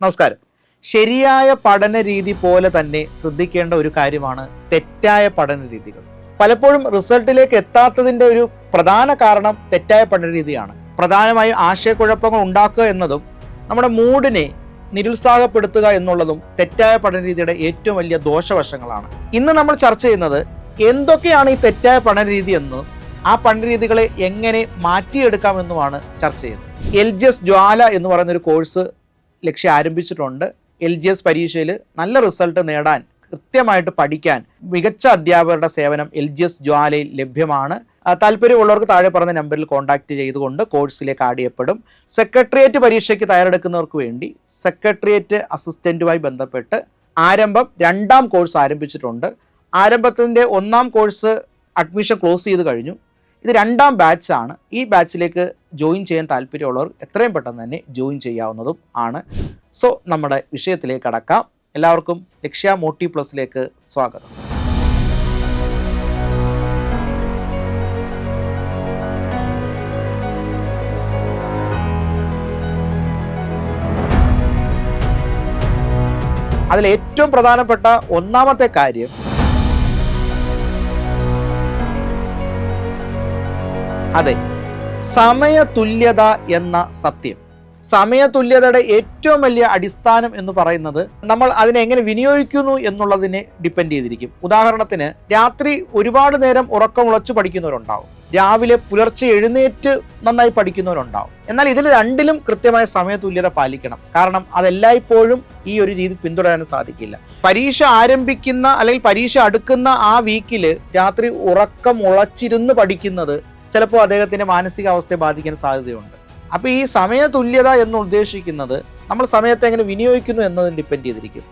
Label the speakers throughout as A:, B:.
A: നമസ്കാരം. ശരിയായ പഠന രീതി പോലെ തന്നെ ശ്രദ്ധിക്കേണ്ട ഒരു കാര്യമാണ് തെറ്റായ പഠന രീതികൾ. പലപ്പോഴും റിസൾട്ടിലേക്ക് എത്താത്തതിന്റെ ഒരു പ്രധാന കാരണം തെറ്റായ പഠന രീതിയാണ്. പ്രധാനമായും ആശയക്കുഴപ്പങ്ങൾ ഉണ്ടാക്കുക എന്നതും നമ്മുടെ മൂഡിനെ നിരുത്സാഹപ്പെടുത്തുക എന്നുള്ളതും തെറ്റായ പഠന രീതിയുടെ ഏറ്റവും വലിയ ദോഷവശങ്ങളാണ്. ഇന്ന് നമ്മൾ ചർച്ച ചെയ്യുന്നത് എന്തൊക്കെയാണ് ഈ തെറ്റായ പഠന രീതി എന്നും ആ പഠന രീതികളെ എങ്ങനെ മാറ്റിയെടുക്കാമെന്നുമാണ് ചർച്ച ചെയ്യുന്നത്. എൽ ജി എസ് ജ്വാല എന്ന് പറയുന്ന ഒരു കോഴ്സ് ലക്ഷ്യം ആരംഭിച്ചിട്ടുണ്ട്. എൽ ജി എസ് പരീക്ഷയിൽ നല്ല റിസൾട്ട് നേടാൻ കൃത്യമായിട്ട് പഠിക്കാൻ മികച്ച അധ്യാപകരുടെ സേവനം എൽ ജി എസ് ജ്വാലയിൽ ലഭ്യമാണ്. താല്പര്യമുള്ളവർക്ക് താഴെ പറഞ്ഞ നമ്പറിൽ കോൺടാക്ട് ചെയ്തുകൊണ്ട് കോഴ്സിലേക്ക് ആഡ് ചെയ്യപ്പെടും സെക്രട്ടേറിയറ്റ് പരീക്ഷയ്ക്ക് തയ്യാറെടുക്കുന്നവർക്ക് വേണ്ടി സെക്രട്ടേറിയറ്റ് അസിസ്റ്റന്റുമായി ബന്ധപ്പെട്ട് ആരംഭം രണ്ടാം കോഴ്സ് ആരംഭിച്ചിട്ടുണ്ട്. ആരംഭത്തിന്റെ ഒന്നാം കോഴ്സ് അഡ്മിഷൻ ക്ലോസ് ചെയ്ത് കഴിഞ്ഞു. ഇത് രണ്ടാം ബാച്ചാണ്. ഈ ബാച്ചിലേക്ക് ജോയിൻ ചെയ്യാൻ താല്പര്യമുള്ളവർ എത്രയും പെട്ടെന്ന് തന്നെ ജോയിൻ ചെയ്യാവുന്നതും ആണ്. സോ നമ്മുടെ വിഷയത്തിലേക്ക് കടക്കാം. എല്ലാവർക്കും ലക്ഷ്യ മോട്ടി പ്ലസിലേക്ക് സ്വാഗതം. അതിൽ ഏറ്റവും പ്രധാനപ്പെട്ട ഒന്നാമത്തെ കാര്യം അതെ. സമയതുല്യത എന്ന സത്യം. സമയതുല്യതയുടെ ഏറ്റവും വലിയ അടിസ്ഥാനം എന്ന് പറയുന്നത് നമ്മൾ അതിനെ എങ്ങനെ വിനിയോഗിക്കുന്നു എന്നുള്ളതിനെ ഡിപ്പെൻഡ് ചെയ്തിരിക്കും. ഉദാഹരണത്തിന് രാത്രി ഒരുപാട് നേരം ഉറക്കമുളച്ചു പഠിക്കുന്നവരുണ്ടാവും. രാവിലെ പുലർച്ചെ എഴുന്നേറ്റ് നന്നായി പഠിക്കുന്നവരുണ്ടാവും. എന്നാൽ ഇതിൽ രണ്ടിലും കൃത്യമായ സമയതുല്യത പാലിക്കണം. കാരണം അതെല്ലായ്പ്പോഴും ഈ ഒരു രീതി പിന്തുടരാൻ സാധിക്കില്ല. പരീക്ഷ ആരംഭിക്കുന്ന അല്ലെങ്കിൽ പരീക്ഷ അടുക്കുന്ന ആ വീക്കിൽ രാത്രി ഉറക്കം ഉളച്ചിരുന്ന് പഠിക്കുന്നത് ചിലപ്പോൾ അദ്ദേഹത്തിന്റെ മാനസികാവസ്ഥയെ ബാധിക്കാൻ സാധ്യതയുണ്ട്. അപ്പോൾ ഈ സമയ തുല്യത എന്ന് ഉദ്ദേശിക്കുന്നത് നമ്മൾ സമയത്തെ എങ്ങനെ വിനിയോഗിക്കുന്നു എന്നതിന് ഡിപ്പെൻഡ് ചെയ്തിരിക്കും.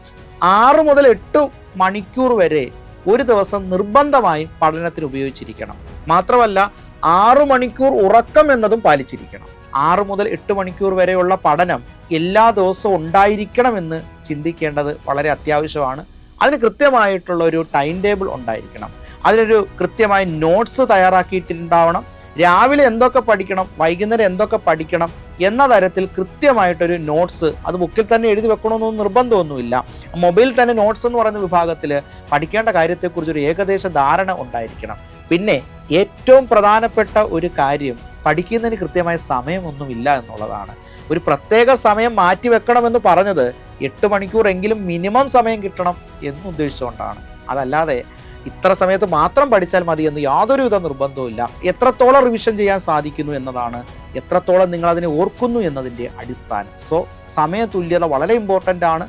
A: ആറ് മുതൽ എട്ട് മണിക്കൂർ വരെ ഒരു ദിവസം നിർബന്ധമായും പഠനത്തിന് ഉപയോഗിച്ചിരിക്കണം. മാത്രമല്ല ആറു മണിക്കൂർ ഉറക്കം എന്നതും പാലിച്ചിരിക്കണം. ആറു മുതൽ എട്ട് മണിക്കൂർ വരെയുള്ള പഠനം എല്ലാ ദിവസവും ഉണ്ടായിരിക്കണമെന്ന് ചിന്തിക്കേണ്ടത് വളരെ അത്യാവശ്യമാണ്. അതിന് കൃത്യമായിട്ടുള്ള ഒരു ടൈം ടേബിൾ ഉണ്ടായിരിക്കണം. അതിനൊരു കൃത്യമായ നോട്ട്സ് തയ്യാറാക്കിയിട്ടുണ്ടാവണം. രാവിലെ എന്തൊക്കെ പഠിക്കണം വൈകുന്നേരം എന്തൊക്കെ പഠിക്കണം എന്ന തരത്തിൽ കൃത്യമായിട്ടൊരു നോട്ട്സ് അത് ബുക്കിൽ തന്നെ എഴുതി വെക്കണമെന്നൊന്നും നിർബന്ധമൊന്നുമില്ല. മൊബൈലിൽ തന്നെ നോട്ട്സ് എന്ന് പറയുന്ന വിഭാഗത്തിൽ പഠിക്കേണ്ട കാര്യത്തെക്കുറിച്ച് ഒരു ഏകദേശ ധാരണ ഉണ്ടായിരിക്കണം. പിന്നെ ഏറ്റവും പ്രധാനപ്പെട്ട ഒരു കാര്യം പഠിക്കുന്നതിന് കൃത്യമായ സമയമൊന്നുമില്ല എന്നുള്ളതാണ്. ഒരു പ്രത്യേക സമയം മാറ്റി വെക്കണമെന്ന് പറഞ്ഞത് എട്ട് മണിക്കൂറെങ്കിലും മിനിമം സമയം കിട്ടണം എന്ന് ഉദ്ദേശിച്ചുകൊണ്ടാണ്. അതല്ലാതെ ഇത്ര സമയത്ത് മാത്രം പഠിച്ചാൽ മതി എന്ന് യാതൊരുവിധ നിർബന്ധവുമില്ല. എത്രത്തോളം റിവിഷൻ ചെയ്യാൻ സാധിക്കുന്നു എന്നതാണ് എത്രത്തോളം നിങ്ങൾ അതിനെ ഓർക്കുന്നു എന്നതിന്റെ അടിസ്ഥാനം. സോ സമയ സമയതുല്യത വളരെ ഇമ്പോർട്ടന്റ് ആണ്.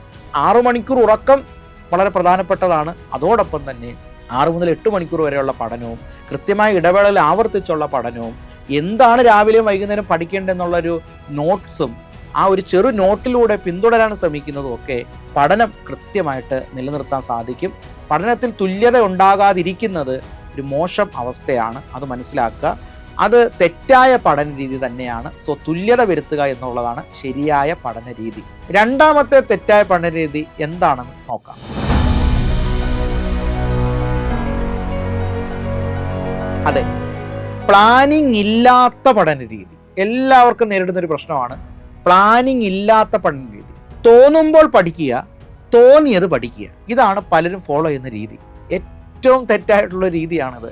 A: ആറു മണിക്കൂർ ഉറക്കം വളരെ പ്രധാനപ്പെട്ടതാണ്. അതോടൊപ്പം തന്നെ ആറ് മുതൽ എട്ട് മണിക്കൂർ വരെയുള്ള പഠനവും കൃത്യമായ ഇടവേളയിൽ ആവർത്തിച്ചുള്ള പഠനവും എന്താണ് രാവിലെയും വൈകുന്നേരം പഠിക്കേണ്ടതെന്നുള്ളൊരു നോട്ട്സും ആ ഒരു ചെറു നോട്ടിലൂടെ പിന്തുടരാൻ ശ്രമിക്കുന്നതും ഒക്കെ പഠനം കൃത്യമായിട്ട് നിലനിർത്താൻ സാധിക്കും. പഠനത്തിൽ തുല്യത ഉണ്ടാകാതിരിക്കുന്നത് ഒരു മോശം അവസ്ഥയാണ് അത് മനസ്സിലാക്കുക. അത് തെറ്റായ പഠന രീതി തന്നെയാണ്. സോ തുല്യത വരുത്തുക എന്നുള്ളതാണ് ശരിയായ പഠന രീതി. രണ്ടാമത്തെ തെറ്റായ പഠന രീതി എന്താണെന്ന് നോക്കാം. അതെ പ്ലാനിങ് ഇല്ലാത്ത പഠന രീതി. എല്ലാവർക്കും നേരിടുന്ന ഒരു പ്രശ്നമാണ് പ്ലാനിങ് ഇല്ലാത്ത പഠന രീതി. തോന്നുമ്പോൾ പഠിക്കുക തോന്നിയത് പഠിക്കുക. ഇതാണ് പലരും ഫോളോ ചെയ്യുന്ന രീതി. ഏറ്റവും തെറ്റായിട്ടുള്ള രീതിയാണിത്.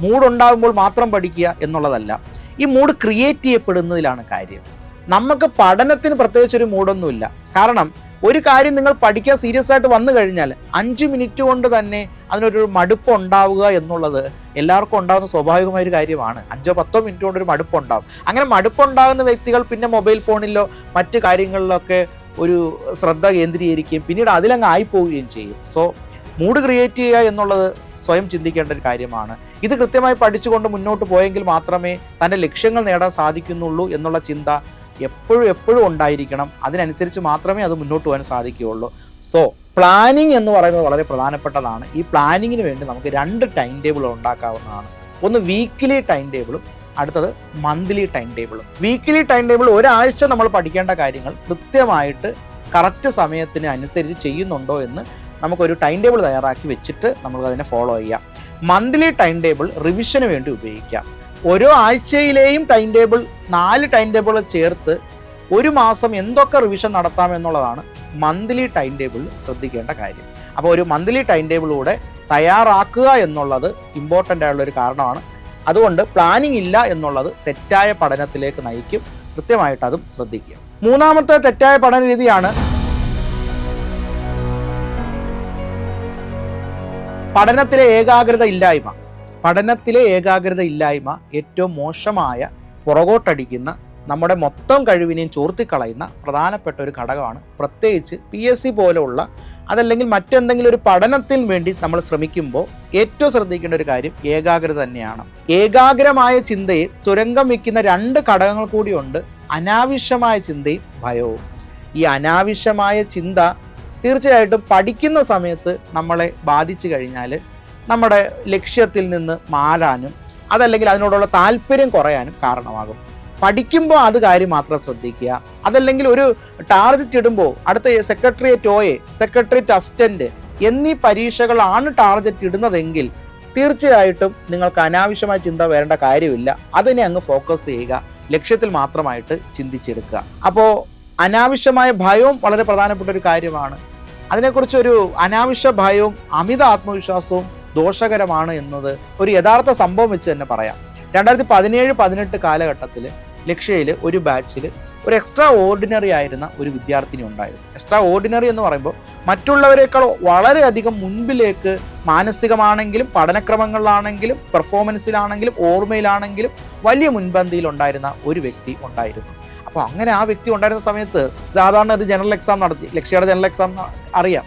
A: മൂഡുണ്ടാകുമ്പോൾ മാത്രം പഠിക്കുക എന്നുള്ളതല്ല. ഈ മൂഡ് ക്രിയേറ്റ് ചെയ്യപ്പെടുന്നതിലാണ് കാര്യം. നമുക്ക് പഠനത്തിന് പ്രത്യേകിച്ച് ഒരു മൂഡൊന്നുമില്ല കാരണം ഒരു കാര്യം നിങ്ങൾ പഠിക്കാൻ സീരിയസ് ആയിട്ട് വന്നു കഴിഞ്ഞാൽ അഞ്ച് മിനിറ്റ് കൊണ്ട് തന്നെ അതിനൊരു മടുപ്പ് ഉണ്ടാവുക എന്നുള്ളത് എല്ലാവർക്കും ഉണ്ടാകുന്ന സ്വാഭാവികമായ ഒരു കാര്യമാണ്. അഞ്ചോ പത്തോ മിനിറ്റ് കൊണ്ട് ഒരു മടുപ്പ് ഉണ്ടാവും അങ്ങനെ മടുപ്പുണ്ടാകുന്ന വ്യക്തികൾ പിന്നെ മൊബൈൽ ഫോണിലോ മറ്റു കാര്യങ്ങളിലൊക്കെ ഒരു ശ്രദ്ധ കേന്ദ്രീകരിക്കുകയും പിന്നീട് അതിലങ്ങ് ആയിപ്പോവുകയും ചെയ്യും. സോ മൂഡ് ക്രിയേറ്റ് ചെയ്യുക എന്നുള്ളത് സ്വയം ചിന്തിക്കേണ്ട ഒരു കാര്യമാണ്. ഇത് കൃത്യമായി പഠിച്ചുകൊണ്ട് മുന്നോട്ട് പോയെങ്കിൽ മാത്രമേ തന്റെ ലക്ഷ്യങ്ങൾ നേടാൻ സാധിക്കുന്നുള്ളൂ എന്നുള്ള ചിന്ത എപ്പോഴും എപ്പോഴും ഉണ്ടായിരിക്കണം. അതിനനുസരിച്ച് മാത്രമേ അത് മുന്നോട്ട് പോകാൻ സാധിക്കുകയുള്ളൂ. സോ പ്ലാനിങ് എന്ന് പറയുന്നത് വളരെ പ്രധാനപ്പെട്ടതാണ്. ഈ പ്ലാനിങ്ങിന് വേണ്ടി നമുക്ക് രണ്ട് ടൈം ടേബിൾ ഉണ്ടാക്കാവുന്നതാണ്. ഒന്ന് വീക്കിലി ടൈം ടേബിളും അടുത്തത് monthly time table weekly time table ഒരാഴ്ച നമ്മൾ പഠിക്കേണ്ട കാര്യങ്ങൾ കൃത്യമായിട്ട് കറക്റ്റ് സമയത്തിന് അനുസരിച്ച് ചെയ്യുന്നുണ്ടോ എന്ന് നമുക്കൊരു ടൈം ടേബിൾ തയ്യാറാക്കി വെച്ചിട്ട് നമുക്ക് അതിനെ ഫോളോ ചെയ്യാം. മന്ത്ലി ടൈം ടേബിൾ റിവിഷന് വേണ്ടി ഉപയോഗിക്കാം. ഓരോ ആഴ്ചയിലെയും ടൈം ടേബിൾ നാല് ടൈം ടേബിൾ ചേർത്ത് ഒരു മാസം എന്തൊക്കെ റിവിഷൻ നടത്താമെന്നുള്ളതാണ് മന്ത്ലി ടൈം ടേബിളിൽ ശ്രദ്ധിക്കേണ്ട കാര്യം. അപ്പോൾ ഒരു മന്ത്ലി ടൈം ടേബിളിലൂടെ തയ്യാറാക്കുക എന്നുള്ളത് ഇമ്പോർട്ടന്റ് ആയുള്ള ഒരു കാരണമാണ്. അതുകൊണ്ട് പ്ലാനിംഗ് ഇല്ല എന്നുള്ളത് തെറ്റായ പഠനത്തിലേക്ക് നയിക്കും. കൃത്യമായിട്ട് അതും ശ്രദ്ധിക്കുക. മൂന്നാമത്തെ തെറ്റായ പഠന രീതിയാണ് പഠനത്തിലെ ഏകാഗ്രത ഇല്ലായ്മ. പഠനത്തിലെ ഏകാഗ്രത ഇല്ലായ്മ ഏറ്റവും മോശമായ പുറകോട്ടടിക്കുന്ന നമ്മുടെ മൊത്തം കഴിവിനെയും ചോർത്തിക്കളയുന്ന പ്രധാനപ്പെട്ട ഒരു ഘടകമാണ്. പ്രത്യേകിച്ച് പി എസ് സി പോലെയുള്ള അതല്ലെങ്കിൽ മറ്റെന്തെങ്കിലും ഒരു പഠനത്തിന് വേണ്ടി നമ്മൾ ശ്രമിക്കുമ്പോൾ ഏറ്റവും ശ്രദ്ധിക്കേണ്ട ഒരു കാര്യം ഏകാഗ്രത തന്നെയാണ്. ഏകാഗ്രമായ ചിന്തയെ തുരങ്കം വയ്ക്കുന്ന രണ്ട് ഘടകങ്ങൾ കൂടിയുണ്ട് അനാവശ്യമായ ചിന്തയും ഭയവും. ഈ അനാവശ്യമായ ചിന്ത തീർച്ചയായിട്ടും പഠിക്കുന്ന സമയത്ത് നമ്മളെ ബാധിച്ചു കഴിഞ്ഞാൽ നമ്മുടെ ലക്ഷ്യത്തിൽ നിന്ന് മാറാനും അതല്ലെങ്കിൽ അതിനോടുള്ള താല്പര്യം കുറയാനും കാരണമാകും. പഠിക്കുമ്പോൾ അത് കാര്യം മാത്രം ശ്രദ്ധിക്കുക. അതല്ലെങ്കിൽ ഒരു ടാർജറ്റ് ഇടുമ്പോൾ അടുത്ത secretariat O A secretariat assistant എന്നീ പരീക്ഷകളാണ് ടാർജറ്റ് ഇടുന്നതെങ്കിൽ തീർച്ചയായിട്ടും നിങ്ങൾക്ക് അനാവശ്യമായ ചിന്ത വരേണ്ട കാര്യമില്ല. അതിനെ അങ്ങ് ഫോക്കസ് ചെയ്യുക. ലക്ഷ്യത്തിൽ മാത്രമായിട്ട് ചിന്തിച്ചെടുക്കുക. അപ്പോൾ അനാവശ്യമായ ഭയവും വളരെ പ്രധാനപ്പെട്ട ഒരു കാര്യമാണ്. അതിനെക്കുറിച്ച് ഒരു അനാവശ്യ ഭയവും അമിത ആത്മവിശ്വാസവും ദോഷകരമാണ് എന്നത് ഒരു യഥാർത്ഥ സംഭവം വെച്ച് തന്നെ പറയാം. രണ്ടായിരത്തി പതിനേഴ് പതിനെട്ട് കാലഘട്ടത്തിൽ ലക്ഷ്യയിൽ ഒരു ബാച്ചിൽ ഒരു എക്സ്ട്രാ ഓർഡിനറി ആയിരുന്ന ഒരു വിദ്യാർത്ഥിനി ഉണ്ടായിരുന്നു. എക്സ്ട്രാ ഓർഡിനറി എന്ന് പറയുമ്പോൾ മറ്റുള്ളവരെക്കാൾ വളരെയധികം മുൻപിലേക്ക് മാനസികമാണെങ്കിലും പഠനക്രമങ്ങളിലാണെങ്കിലും പെർഫോമൻസിലാണെങ്കിലും ഓർമ്മയിലാണെങ്കിലും വലിയ മുൻപന്തിയിൽ ഉണ്ടായിരുന്ന ഒരു വ്യക്തി ഉണ്ടായിരുന്നു. അപ്പോൾ അങ്ങനെ ആ വ്യക്തി ഉണ്ടായിരുന്ന സമയത്ത് സാധാരണ ഇത് ജനറൽ എക്സാം നടത്തി ലക്ഷ്യയുടെ ജനറൽ എക്സാം അറിയാം.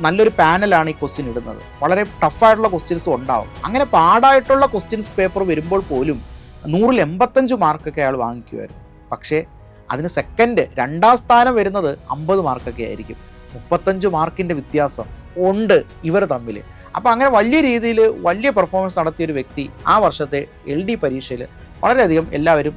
A: നല്ലൊരു പാനലാണ് ഈ ക്വസ്റ്റ്യൻ ഇടുന്നത്. വളരെ ടഫായിട്ടുള്ള ക്വസ്റ്റ്യൻസും ഉണ്ടാവും. അങ്ങനെ പാടായിട്ടുള്ള ക്വസ്റ്റ്യൻസ് പേപ്പർ വരുമ്പോൾ പോലും നൂറിൽ എൺപത്തഞ്ച് മാർക്കൊക്കെ അയാൾ വാങ്ങിക്കുമായിരുന്നു പക്ഷേ അതിന് സെക്കൻഡ് രണ്ടാം സ്ഥാനം വരുന്നത് അമ്പത് മാർക്കൊക്കെ ആയിരിക്കും. മുപ്പത്തഞ്ച് മാർക്കിന്റെ വ്യത്യാസം ഉണ്ട് ഇവർ തമ്മിൽ അപ്പോൾ അങ്ങനെ വലിയ രീതിയിൽ വലിയ പെർഫോമൻസ് നടത്തിയ ഒരു വ്യക്തി ആ വർഷത്തെ എൽ ഡി പരീക്ഷയിൽ വളരെയധികം എല്ലാവരും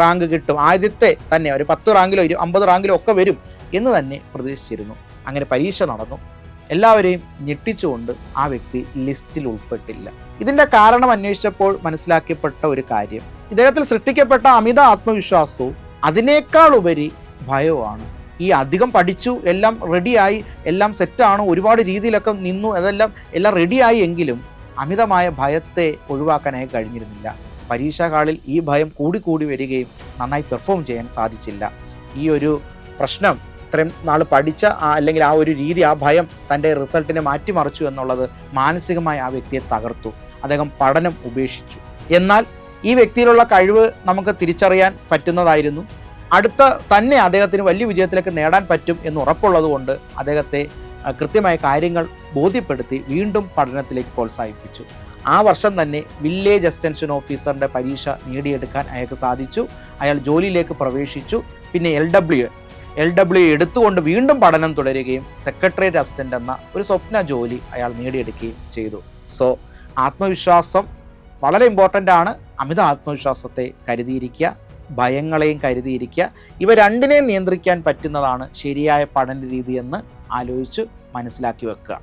A: റാങ്ക് കിട്ടും. ആദ്യത്തെ തന്നെ ഒരു പത്ത് റാങ്കിലോ അമ്പത് റാങ്കിലോ ഒക്കെ വരും എന്ന് തന്നെ പ്രതീക്ഷിച്ചിരുന്നു. അങ്ങനെ പരീക്ഷ നടന്നു. എല്ലാവരെയും ഞെട്ടിച്ചുകൊണ്ട് ആ വ്യക്തി ലിസ്റ്റിൽ ഉൾപ്പെട്ടില്ല. ഇതിന്റെ കാരണം അന്വേഷിച്ചപ്പോൾ മനസ്സിലാക്കിയപ്പെട്ട ഒരു കാര്യം. ഇദ്ദേഹത്തിൽ സൃഷ്ടിക്കപ്പെട്ട അമിത ആത്മവിശ്വാസവും അതിനേക്കാൾ ഉപരി ഭയവുമാണ്. ഈ അധികം പഠിച്ചു എല്ലാം റെഡിയായി എല്ലാം സെറ്റാണ് ഒരുപാട് രീതിയിലൊക്കെ നിന്നു അതെല്ലാം എല്ലാം റെഡിയായി എങ്കിലും അമിതമായ ഭയത്തെ ഒഴിവാക്കാനായി കഴിഞ്ഞിരുന്നില്ല. പരീക്ഷാ കാളിൽ ഈ ഭയം കൂടി കൂടി വരികയും നന്നായി പെർഫോം ചെയ്യാൻ സാധിച്ചില്ല. ഈ ഒരു പ്രശ്നം ഇത്രയും നാൾ പഠിച്ച അല്ലെങ്കിൽ ആ ഒരു രീതി ആ ഭയം തന്റെ റിസൾട്ടിനെ മാറ്റിമറിച്ചു എന്നുള്ളത് മാനസികമായി ആ വ്യക്തിയെ തകർത്തു. അദ്ദേഹം പഠനം ഉപേക്ഷിച്ചു. എന്നാൽ ഈ വ്യക്തിയിലുള്ള കഴിവ് നമുക്ക് തിരിച്ചറിയാൻ പറ്റുന്നതായിരുന്നു. അടുത്ത തന്നെ അദ്ദേഹത്തിന് വലിയ വിജയത്തിലേക്ക് നേടാൻ പറ്റും എന്ന് ഉറപ്പുള്ളതുകൊണ്ട് അദ്ദേഹത്തെ കൃത്യമായ കാര്യങ്ങൾ ബോധ്യപ്പെടുത്തി വീണ്ടും പഠനത്തിലേക്ക് പ്രോത്സാഹിപ്പിച്ചു. ആ വർഷം തന്നെ വില്ലേജ് എക്സ്റ്റൻഷൻ ഓഫീസറിന്റെ പരീക്ഷ നേടിയെടുക്കാൻ അയാൾക്ക് സാധിച്ചു. അയാൾ ജോലിയിലേക്ക് പ്രവേശിച്ചു. പിന്നെ എൽ ഡബ്ല്യു എൽ ഡബ്ല്യു എടുത്തുകൊണ്ട് വീണ്ടും പഠനം തുടരുകയും സെക്രട്ടേറിയറ്റ് അസിസ്റ്റന്റ് എന്ന ഒരു സ്വപ്ന ജോലി അയാൾ നേടിയെടുക്കുകയും ചെയ്തു. സോ ആത്മവിശ്വാസം വളരെ ഇമ്പോർട്ടന്റ് ആണ്. അമിത ആത്മവിശ്വാസത്തെ കരുതിയിരിക്കുക ഭയങ്ങളെയും കരുതിയിരിക്കുക. ഇവ രണ്ടിനെയും നിയന്ത്രിക്കാൻ പറ്റുന്നതാണ് ശരിയായ പഠന രീതിയെന്ന് ആലോചിച്ച് മനസ്സിലാക്കി വെക്കുക.